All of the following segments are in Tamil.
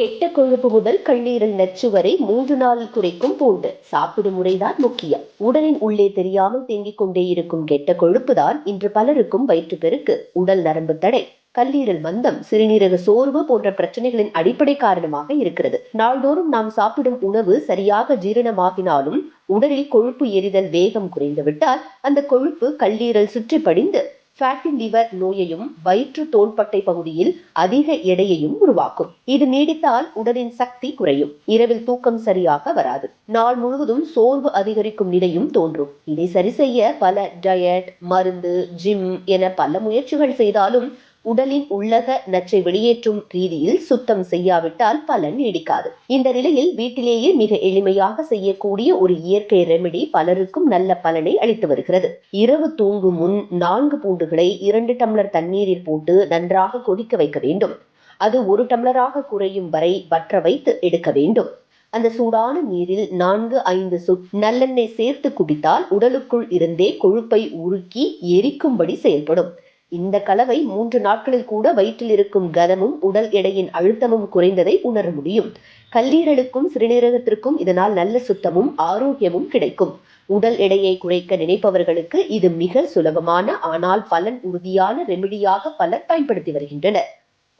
கெட்ட கொழுப்பு முதல் கல்லீரல் நச்சு வரை மூன்று நாளில் குறைக்கும் பூண்டு. சாப்பிடும் முறைதான் முக்கியம். உடலின் உள்ளே தெரியாமல் தேங்கிக் கொண்டே இருக்கும் கெட்ட கொழுப்பு தான் இன்று பலருக்கும் வயிற்றுப்பெருக்கு உடல் நரம்பு தடை கல்லீரல் மந்தம் சிறுநீரக சோர்வு போன்ற பிரச்சனைகளின் அடிப்படை காரணமாக இருக்கிறது. நாள்தோறும் நாம் சாப்பிடும் உணவு சரியாக ஜீரணமாகினாலும் உடலில் கொழுப்பு எரிதல் வேகம் குறைந்துவிட்டால் அந்த கொழுப்பு கல்லீரல் சுற்றி படிந்து ஃபேட்டி லிவர் நோயையும் வயிற்று தோள்பட்டை பகுதியில் அதிக எடையையும் உருவாக்கும். இது நீடித்தால் உடலின் சக்தி குறையும். இரவில் தூக்கம் சரியாக வராது. நாள் முழுவதும் சோர்வு அதிகரிக்கும் நிலையும் தோன்றும். இதை சரி செய்ய பல டயட் மருந்து ஜிம் என பல முயற்சிகள் செய்தாலும் உடலின் உள்ளக நச்சை வெளியேற்றும் ரீதியில் சுத்தம் செய்யாவிட்டால் பலன் நீடிக்காது. இந்த நிலையில் வீட்டிலேயே மிக எளிமையாக செய்யக்கூடிய ஒரு இயற்கை ரெமெடி பலருக்கும் நல்ல பலனை அளித்து வருகிறது. இரவு தூங்கும் முன் நான்கு பூண்டுகளை இரண்டு டம்ளர் தண்ணீரில் போட்டு நன்றாக கொதிக்க வைக்க வேண்டும். அது ஒரு டம்ளராக குறையும் வரை வற்ற வைத்து எடுக்க வேண்டும். அந்த சூடான நீரில் நான்கு ஐந்து சொட் நல்லெண்ணெய் சேர்த்து குடித்தால் உடலுக்குள் இருந்தே கொழுப்பை உருக்கி எரிக்கும்படி செயல்படும். இந்த கலவை மூன்று நாட்களில் கூட வயிற்றில் இருக்கும் கதமும் உடல் எடையின் அழுத்தமும் குறைந்ததை உணர முடியும். கல்லீரலுக்கும் சிறுநீரகத்திற்கும் இதனால் நல்ல சுத்தமும் ஆரோக்கியமும் கிடைக்கும். உடல் எடையை குறைக்க நினைப்பவர்களுக்கு இது மிக சுலபமான ஆனால் பலன் உறுதியான ரெமிடியாக பலர் பயன்படுத்தி வருகின்றனர்.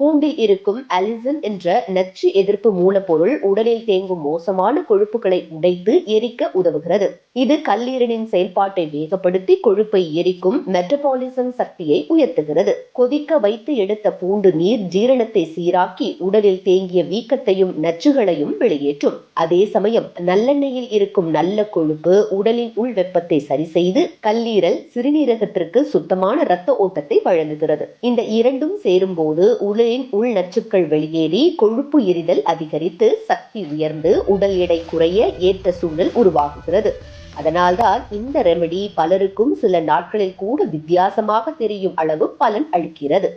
பூண்டில் இருக்கும் அலிசன் என்ற நச்சு எதிர்ப்பு மூலப்பொருள் உடலில் தேங்கும் மோசமான கொழுப்புகளை உடைத்து எரிக்க உதவுகிறது. இது கல்லீரலின் செயல்பாட்டை வேகப்படுத்தி கொழுப்பை எரிக்கும் மெட்டபாலிசம் சக்தியை உயர்த்துகிறது. கொதிக்க வைத்து எடுத்த பூண்டு நீர் ஜீரணத்தை சீராக்கி உடலில் தேங்கிய வீக்கத்தையும் நச்சுகளையும் வெளியேற்றும். அதே சமயம் நல்லெண்ணெயில் இருக்கும் நல்ல கொழுப்பு உடலின் உள் வெப்பத்தை சரி செய்து கல்லீரல் சிறுநீரகத்திற்கு சுத்தமான இரத்த ஓட்டத்தை வழங்குகிறது. இந்த இரண்டும் சேரும்போது உடலின் உள் நச்சுக்கள் வெளியேறி கொழுப்பு எரிதல் அதிகரித்து சக்தி உயர்ந்து உடல் எடை குறைய ஏற்ற சூழல் உருவாகுகிறது. அதனால்தான் இந்த ரெமெடி பலருக்கும் சில நாட்களில் கூட வித்தியாசமாக தெரியும் அளவு பலன் அளிக்கிறது.